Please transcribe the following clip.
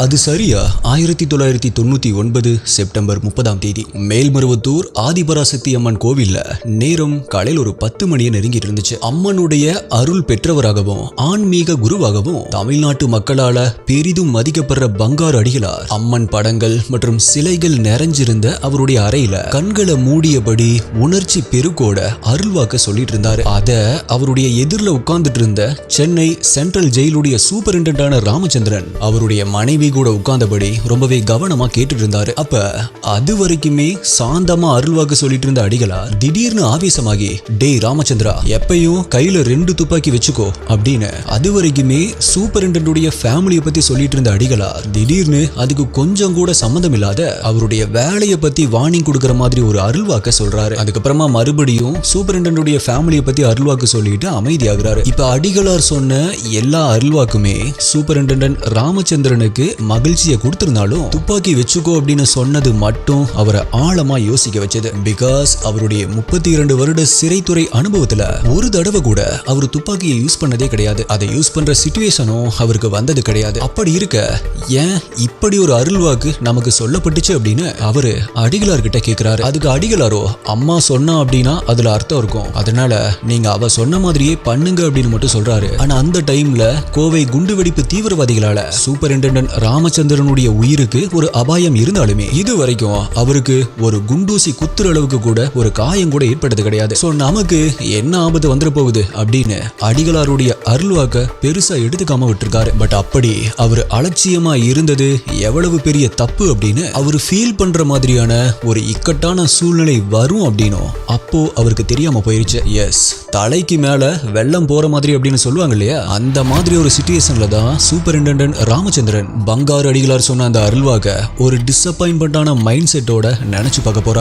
அது சரியா? ஆயிரத்தி தொள்ளாயிரத்தி தொண்ணூத்தி ஒன்பது செப்டம்பர் முப்பதாம் தேதி. மேல்மருவத்தூர் ஆதிபராசக்தி அம்மன் கோவில்ல நேரம் காலையில் ஒரு பத்து மணியை நெருங்கிட்டு இருந்துச்சு. அம்மனுடைய அருள் பெற்றவராகவும் ஆன்மீக குருவாகவும் தமிழ்நாட்டு மக்களால பெரிதும் மதிக்கப்படுற பங்காரு அடிகளார். அம்மன் படங்கள் மற்றும் சிலைகள் நிறைஞ்சிருந்த அவருடைய அறையில கண்களை மூடியபடி உணர்ச்சி பெருக்கோட அருள்வாக்க சொல்லிட்டு இருந்தாரு. அத அவருடைய எதிரில் உட்கார்ந்துட்டு இருந்த சென்னை சென்ட்ரல் ஜெயிலுடைய சூப்பரிண்டென்டான ராமச்சந்திரன் அவருடைய மனைவி கூட உட்கார்ந்தபடி ரொம்பவே கவனமா கேட்டுட்டு இருந்தாரு. அப்ப அது வரைக்குமே சாந்தமா அருள்வாக்கு சொல்லிட்டு இருந்த அடிகளார் திடீர்னு ஆவேசமாகி டேய் ராமச்சந்திரா எப்பயும் கையில ரெண்டு துப்பாக்கி வச்சுக்கோ அப்படின்னு அது வரைக்குமே சூப்பரிண்டன்டுடைய ஃபேமிலியை பத்தி சொல்லிட்டு இருந்த அடிகளார் திடீர்னு அதுக்கு கொஞ்சம் கூட சம்மந்தம் இல்லாத அவருடைய வேலையை பத்தி வார்னிங் கொடுக்கிற மாதிரி ஒரு அருள்வாக்க சொல்றாரு. அதுக்கப்புறமா மறுபடியும் சூப்பரிண்டன்டுடைய ஃபேமிலியை பத்தி அருள்வாக்கு சொல்லிட்டு அமைதியாகிறாரு. இப்ப அடிகளார் சொன்ன எல்லா அருள்வாக்குமே சூப்பரிண்டென்டன்ட் ராமச்சந்திரனுக்கு மகிழ்ச்சியை கொடுத்திருந்தாலும் துப்பாக்கி வச்சுக்கோ அப்படின்னு சொன்னது மட்டும் அவரை ஆழமா யோசிக்க வச்சது. பிகாஸ் அவருடைய முப்பத்தி இரண்டு வருட சிறைத்துறை அனுபவத்துல ஒரு தடவை கூட அவர் துப்பாக்கியை யூஸ் பண்ணதே கிடையாது. அதை யூஸ் பண்ற சுச்சுவேஷனும் அவருக்கு வந்தது கிடையாது. அப்படி இருக்க ஏன் இப்படி ஒரு அருள்வாக்கு நமக்கு சொல்லப்பட்டுச்சு அப்படின்னு அவரு அடிகளார் கிட்ட கேக்குறாரு. அதுக்கு அடிகளாரோ அம்மா சொன்னா அப்படின்னா அதுல அர்த்தம் இருக்கும். அதனால நீங்க அவ சொன்ன மாதிரியே பண்ணுங்க அப்படின்னு மட்டும் சொல்றாரு. ஆனா அந்த டைம்ல கோவை குண்டுவெடிப்பு தீவிரவாதிகளால சூப்பரிண்டென்டன்ட் ராமச்சந்திரனுடைய உயிருக்கு ஒரு அபாயம் இருந்தாலுமே இது வரைக்கும் அவருக்கு ஒரு குண்டூசி குத்துற அளவுக்கு கூட ஒரு காயம் கூட ஏற்பட்டது கிடையாது. சோ நமக்கு என்ன ஆபத்து வந்துட போகுது அப்படின்னு அடிகளாருடைய அருள்வாக்க பெருசா எடுத்துக்காம விட்டுருக்காரு. பட் அப்படி அவர் அலட்சியமா இருந்தது எவ்வளவு பெரிய தப்பு அப்படின்னு அவர் ஃபீல் பண்ற மாதிரியான ஒரு இக்கட்டான சூழ்நிலை வரும் அப்படின்னும் அப்போ அவருக்கு தெரியாம போயிருச்சு. எஸ் தலைக்கு மேல வெள்ளம் போற மாதிரி அப்படின்னு சொல்லுவாங்க இல்லையா? அந்த மாதிரி ஒரு சுச்சுவேஷன்ல தான் சூப்பரிண்டென்டென்ட் ராமச்சந்திரன் பங்காறு அடிகளார் சொன்ன அந்த அருள்வாக ஒரு டிசப்பாயின்மெண்ட்டான மைண்ட் செட்டோட நினைச்சு பார்க்க போறாரு